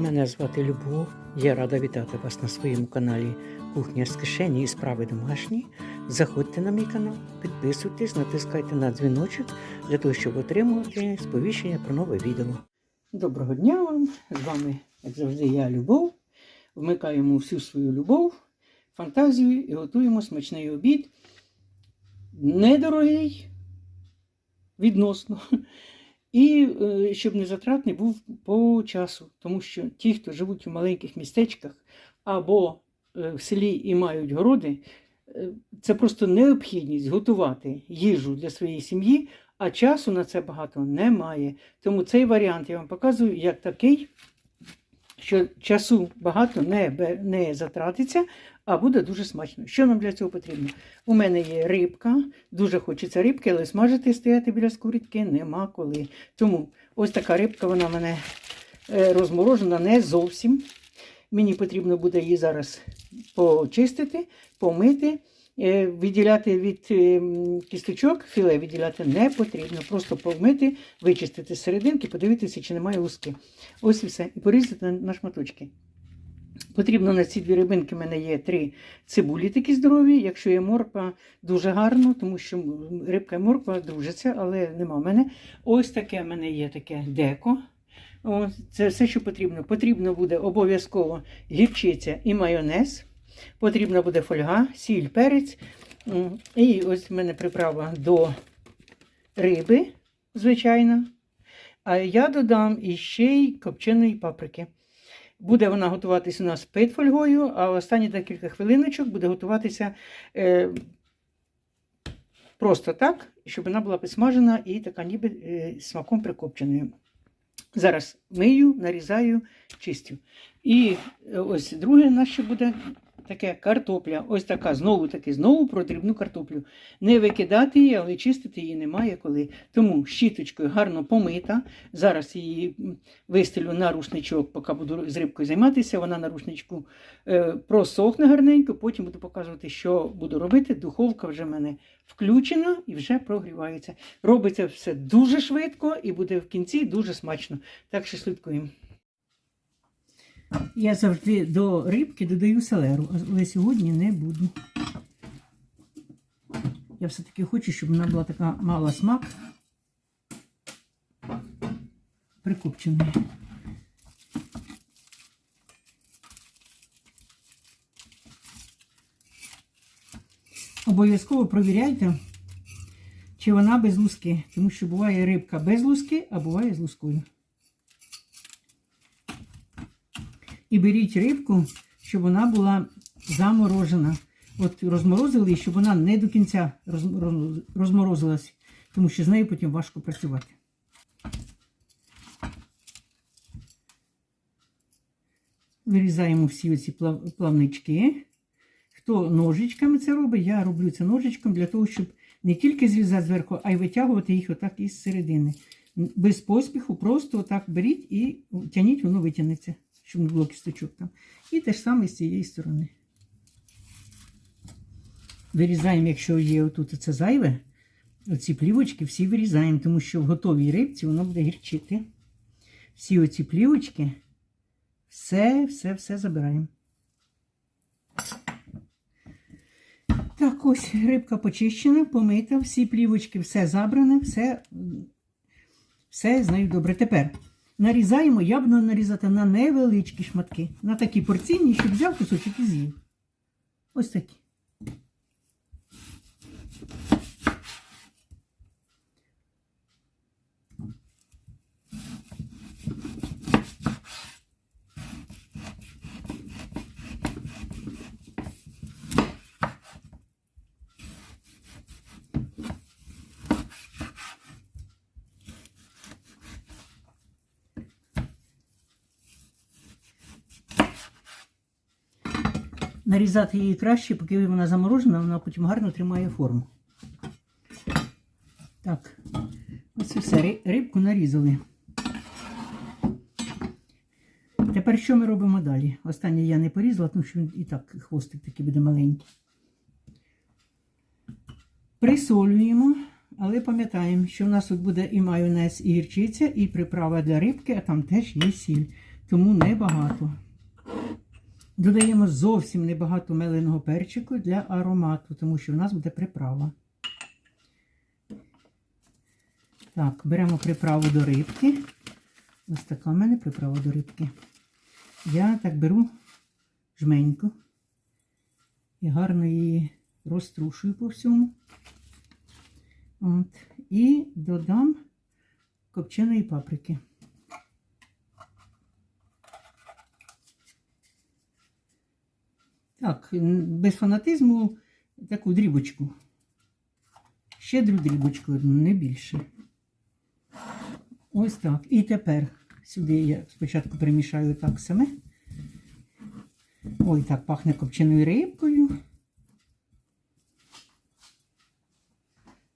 Мене звати Любов. Я рада вітати вас на своєму каналі Кухня з кишені і справи домашні. Заходьте на мій канал, підписуйтесь, натискайте на дзвіночок для того, щоб отримувати сповіщення про нове відео. Доброго дня вам! З вами, як завжди, я Любов. Вмикаємо всю свою любов, фантазію і готуємо смачний обід. Недорогий, відносно. І е, щоб не затратний був по часу, тому що ті, хто живуть у маленьких містечках або е, в селі і мають городи, е, це просто необхідність готувати їжу для своєї сім'ї, а часу на це багато немає. Тому цей варіант я вам показую як такий, що часу багато не, не затратиться, а буде дуже смачно. Що нам для цього потрібно? У мене є рибка, дуже хочеться рибки, але смажити стояти біля сковорідки нема коли. Тому ось така рибка, вона в мене е, розморожена не зовсім. Мені потрібно буде її зараз почистити, помити. Е, Відділяти від е, кісточок філе відділяти не потрібно. Просто помити, вичистити з серединки, подивитися, чи немає луски. Ось і все. І порізати на шматочки. Потрібно на ці дві рибинки в мене є три цибулі такі здорові. Якщо є морква, дуже гарно, тому що рибка і морква дружаться, але нема в мене. Ось таке в мене є таке деко. Ось, це все, що потрібно. Потрібно буде обов'язково гірчиця і майонез. Потрібна буде фольга, сіль, перець. І ось в мене приправа до риби, звичайно. А я додам іще й копченої паприки. Буде вона готуватися у нас під фольгою, а останні декілька хвилиночок буде готуватися е, просто так, щоб вона була підсмажена і така ніби е, смаком прикопченою. Зараз мию, нарізаю, чистю. І е, ось друге наше буде таке картопля. Ось така, знову таки, знову про дрібну картоплю. Не викидати її, але чистити її немає коли. Тому щіточкою гарно помита. Зараз її вистелю на рушничок, поки буду з рибкою займатися. Вона на рушничку е, просохне гарненько, потім буду показувати, що буду робити. Духовка вже в мене включена і вже прогрівається. Робиться все дуже швидко і буде в кінці дуже смачно. Так що слідкуємо. Я завжди до рибки додаю селеру, але сьогодні не буду. Я все-таки хочу, щоб вона була така мала смак. Прикопчений. Обов'язково провіряйте, чи вона без луски, тому що буває рибка без луски, а буває з лускою. І беріть рибку, щоб вона була заморожена. От розморозили, її, щоб вона не до кінця роз- роз- розморозилась, тому що з нею потім важко працювати. Вирізаємо всі оці плавнички. Хто ножичками це робить, я роблю це ножичком для того, щоб не тільки зрізати зверху, а й витягувати їх отак із середини. Без поспіху, просто отак беріть і тяніть, воно витягнеться, щоб не було кісточок там. І те ж саме з цієї сторони. Вирізаємо, якщо є отут це зайве, оці плівочки всі вирізаємо, тому що в готовій рибці воно буде гірчити. Всі оці плівочки, все, все, все забираємо. Так, ось рибка почищена, помита, всі плівочки, все забране, все, все з нею добре. Тепер нарізаємо, я буду нарізати на невеличкі шматки, на такі порційні, щоб взяв кусочок і з'їв. Ось такі. Нарізати її краще, поки вона заморожена, вона потім гарно тримає форму. Так, ось все, рибку нарізали. Тепер що ми робимо далі? Останнє я не порізала, тому що він і так хвостик такий буде маленький. Присолюємо, але пам'ятаємо, що в нас тут буде і майонез, і гірчиця, і приправа для рибки, а там теж є сіль. тому небагато. Додаємо зовсім небагато меленого перчику для аромату, тому що в нас буде приправа. Так, беремо приправу до рибки. Ось така в мене приправа до рибки. Я так беру жменьку і гарно її розтрушую по всьому. От. І додам копченої паприки. Так, без фанатизму таку дрібочку. Щедру дрібочку, не більше. Ось так. І тепер сюди я спочатку перемішаю так саме. Ой, так пахне копченою рибкою.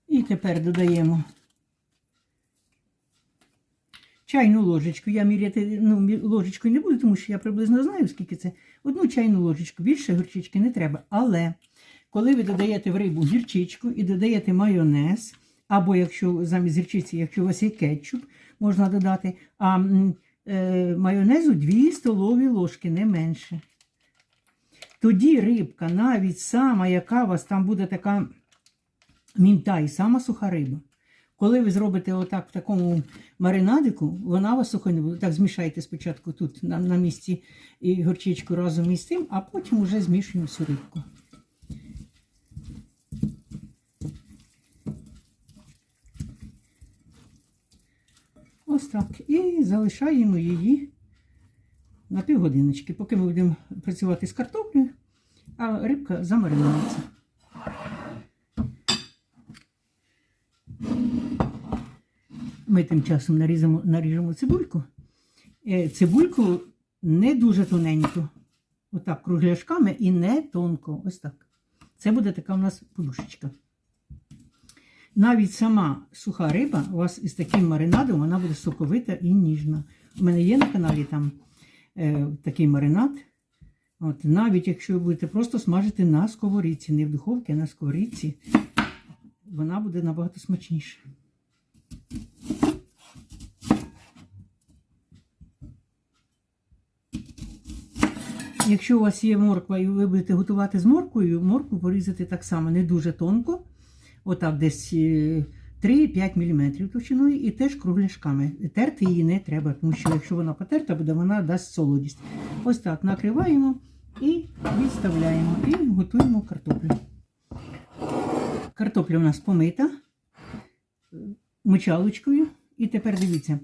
І тепер додаємо чайну ложечку. Я міряти ну, ложечкою не буду, тому що я приблизно знаю, скільки це. Одну чайну ложечку. Більше гірчички не треба. Але коли ви додаєте в рибу гірчичку і додаєте майонез, або якщо замість гірчиці, якщо у вас є кетчуп, можна додати, а е, майонезу 2 столові ложки, не менше. Тоді рибка, навіть сама, яка у вас там буде така мінта і сама суха риба. Коли ви зробите отак в такому маринадику, вона вас сухою не буде. Так змішайте спочатку тут на, на місці і горчичку разом із тим, а потім вже змішуємо всю рибку. Ось так. І залишаємо її на півгодиночки, поки ми будемо працювати з картоплею, а рибка замаринується. Ми тим часом нарізимо, наріжемо цибульку. Е, Цибульку не дуже тоненько, отак кругляшками і не тонко. Ось так. Це буде така у нас подушечка. Навіть сама суха риба у вас із таким маринадом вона буде соковита і ніжна. У мене є на каналі там е, такий маринад. От, навіть якщо ви будете просто смажити на сковорідці, не в духовці, а на сковорідці, вона буде набагато смачніша. Якщо у вас є морква і ви будете готувати з морквою, моркву порізати так само не дуже тонко, отак десь е, 3-5 мм товщиною і теж кругляшками. Терти її не треба, тому що якщо вона потерта буде, вона дасть солодість. Ось так накриваємо і відставляємо, і готуємо картоплю. Картопля у нас помита е, мочалочкою. І тепер дивіться,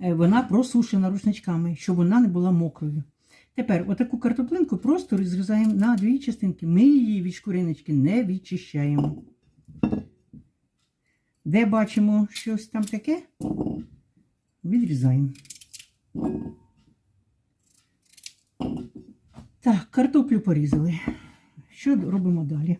е, вона просушена рушничками, щоб вона не була мокрою. Тепер отаку картоплинку просто розрізаємо на дві частинки. Ми її від шкуриночки не відчищаємо. Де бачимо щось там таке, відрізаємо. Так, картоплю порізали. Що робимо далі?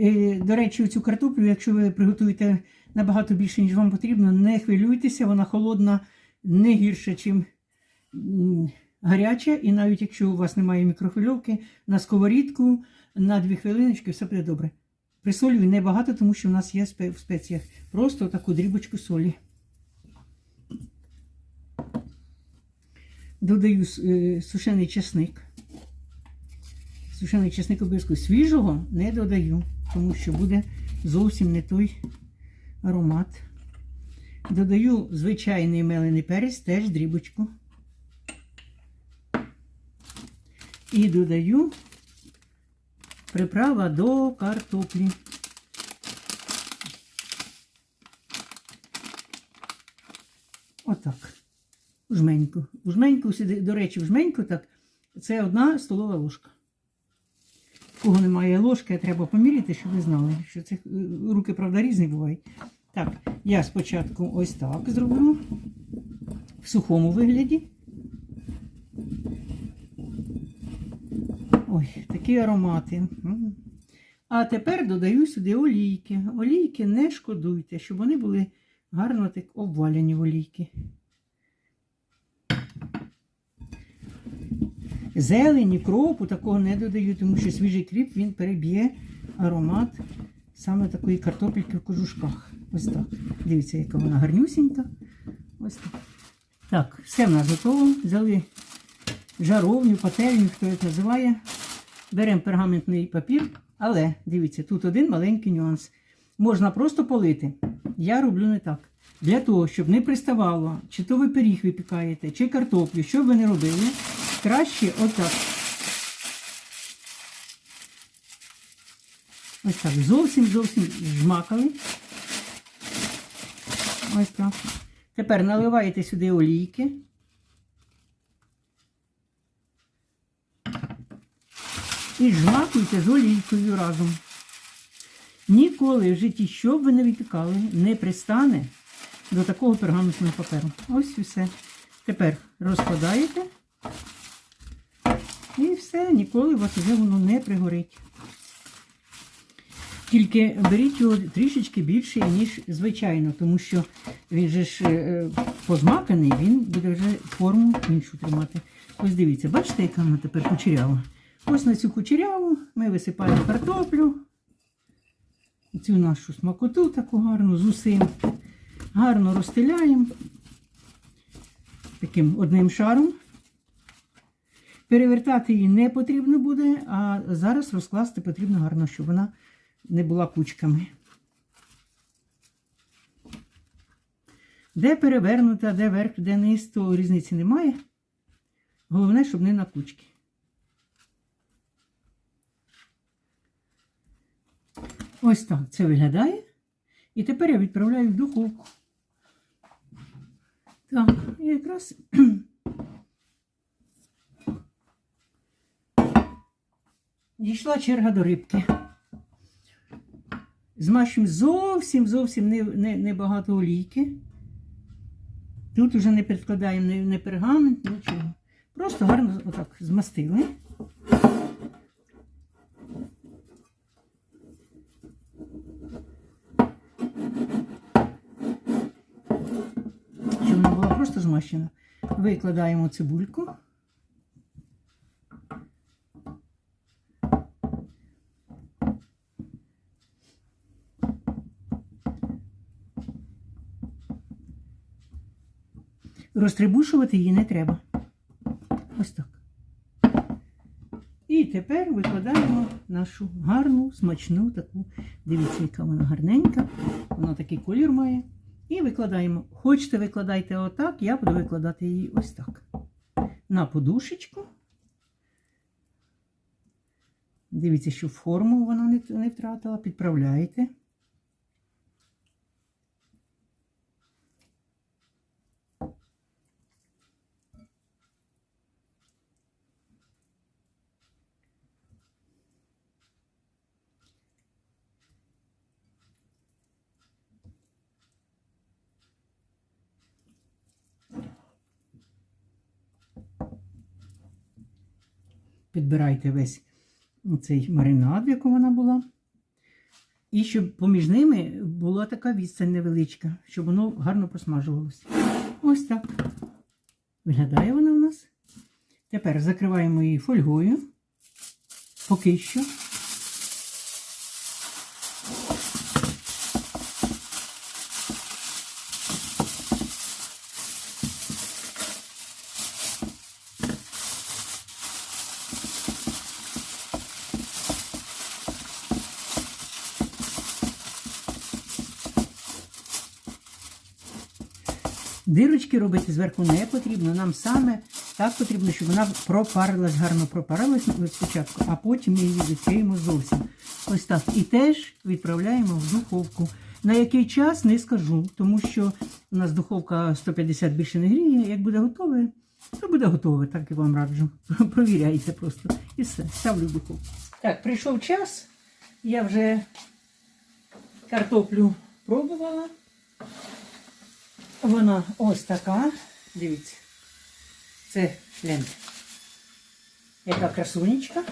Е, До речі, цю картоплю, якщо ви приготуєте набагато більше, ніж вам потрібно, не хвилюйтеся, вона холодна не гірше, ніж гаряча. І навіть якщо у вас немає мікрохвильовки, на сковорідку на 2 хвилиночки все буде добре. Присолюю небагато, тому що в нас є в спеціях. Просто таку дрібочку солі. Додаю е, сушений чесник. Сушений чесник обов'язково. Свіжого не додаю, тому що буде зовсім не той аромат. Додаю звичайний мелений перець, теж дрібочку. І додаю приправа до картоплі. Отак. У жменьку. У жменьку, до речі, в жменьку так, це одна столова ложка. Кого немає ложки, треба поміряти, щоб ви знали, що це е, руки, правда, різні бувають. Так, я спочатку ось так зроблю в сухому вигляді. Ой, такі аромати. А тепер додаю сюди олійки. Олійки не шкодуйте, щоб вони були гарно так обвалені олійки. Зелені, кропу такого не додаю, тому що свіжий кріп він переб'є аромат саме такої картопельки в кожушках. Ось так. Дивіться, яка вона гарнюсінька. Ось так. Так, все в нас готово. Взяли жаровню, пательню, хто як називає. Беремо пергаментний папір, але дивіться, тут один маленький нюанс. Можна просто полити. Я роблю не так. Для того, щоб не приставало, чи то ви пиріг випікаєте, чи картоплю, що б ви не робили, краще отак. Ось так. Зовсім зовсім жмакали. Ось так. Тепер наливаєте сюди олійки. І жмакуйте з олійкою разом. Ніколи в житті, що б ви не випікали, не пристане до такого пергаментного паперу. Ось і все. Тепер розкладаєте. І все, ніколи у вас вже воно не пригорить. Тільки беріть його трішечки більше, ніж звичайно, тому що він же ж е, позмаканий, він буде вже форму іншу тримати. Ось дивіться, бачите, яка вона тепер кучерява? Ось на цю кучеряву ми висипаємо картоплю, цю нашу смакоту таку гарну з усім. Гарно розстеляємо таким одним шаром. Перевертати її не потрібно буде, а зараз розкласти потрібно гарно, щоб вона не була кучками. Де перевернута, де верх, де низ, то різниці немає. Головне, щоб не на кучки. Ось так це виглядає. І тепер я відправляю в духовку. Так, і якраз дійшла черга до рибки. Змащуємо зовсім зовсім не, не, небагато олійки. Тут вже не підкладаємо не, не пергамент, нічого. Просто гарно отак змастили. Щоб вона була просто змащена. Викладаємо цибульку. Розтрибушувати її не треба. Ось так. І тепер викладаємо нашу гарну, смачну таку. Дивіться, яка вона гарненька. Вона такий колір має. І викладаємо. Хочете, викладайте отак, я буду викладати її ось так. На подушечку. Дивіться, що форму вона не, втратила. Підправляєте. Підбирайте весь цей маринад, в якому вона була. І щоб поміж ними була така відстань невеличка, щоб воно гарно просмажувалося. Ось так. Виглядає вона у нас. Тепер закриваємо її фольгою. Поки що. Дирочки робити зверху не потрібно. Нам саме так потрібно, щоб вона пропарилась, гарно пропарилась спочатку, а потім ми її відкриємо зовсім. Ось так. І теж відправляємо в духовку. На який час не скажу, тому що у нас духовка 150 більше не гріє. Як буде готове, то буде готове, так і вам раджу. Провіряйте просто. І все, ставлю в духовку. Так, прийшов час. Я вже картоплю пробувала. Вона ось така. Дивіться. Це гляньте. Яка красунечка.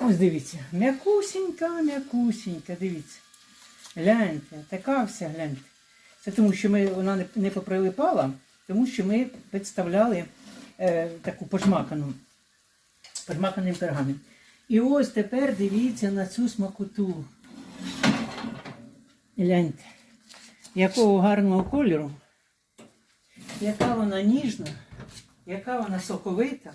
Ось дивіться. М'якусінька, м'якусінька, дивіться. Гляньте, така вся гляньте. Це тому, що ми, вона не, не поприлипала, тому що ми підставляли е, таку пожмакану, пожмаканий пергамент. І ось тепер дивіться на цю смакоту. Гляньте якого гарного кольору. яка вона ніжна, яка вона соковита.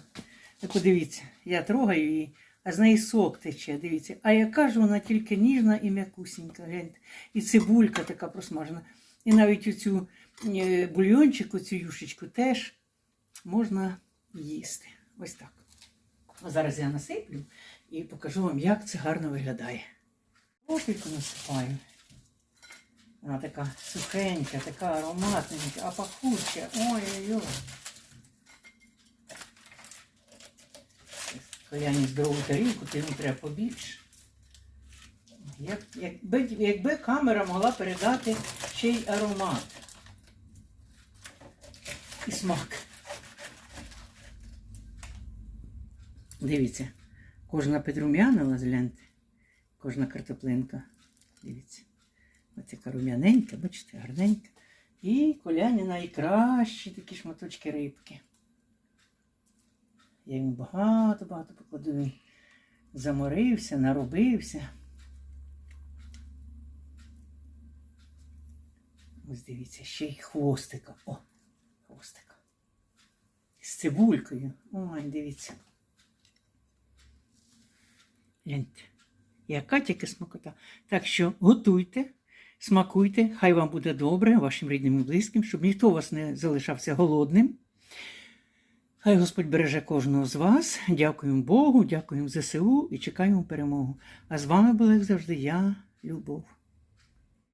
Ви подивіться, я трогаю її, а з неї сок тече, дивіться. А яка ж вона тільки ніжна і м'якусінька. Гляньте. І цибулька така просмажена. І навіть оцю е, бульйончик, оцю юшечку теж можна їсти. Ось так. А зараз я насиплю і покажу вам, як це гарно виглядає. Опільку насипаю. Вона така сухенька, така ароматненька, а пахуча. Ой-ой-ой. Коляні здорову тарілку, то йому треба побільше. Як, якби, якби камера могла передати ще й аромат і смак. Дивіться, кожна підрум'янила, згляньте, кожна картоплинка. Дивіться. Ось яка рум'яненька, бачите, гарненька. І коляні найкращі такі шматочки рибки. Я йому багато-багато покладу. Він заморився, наробився. Ось дивіться, ще й хвостика. О, хвостика. З цибулькою. Ой, дивіться. Гляньте. Яка тільки смакота. Так що готуйте, смакуйте, хай вам буде добре, вашим рідним і близьким, щоб ніхто вас не залишався голодним. Хай Господь береже кожного з вас. Дякуємо Богу, дякуємо ЗСУ і чекаємо перемогу. А з вами була, як завжди, я, Любов.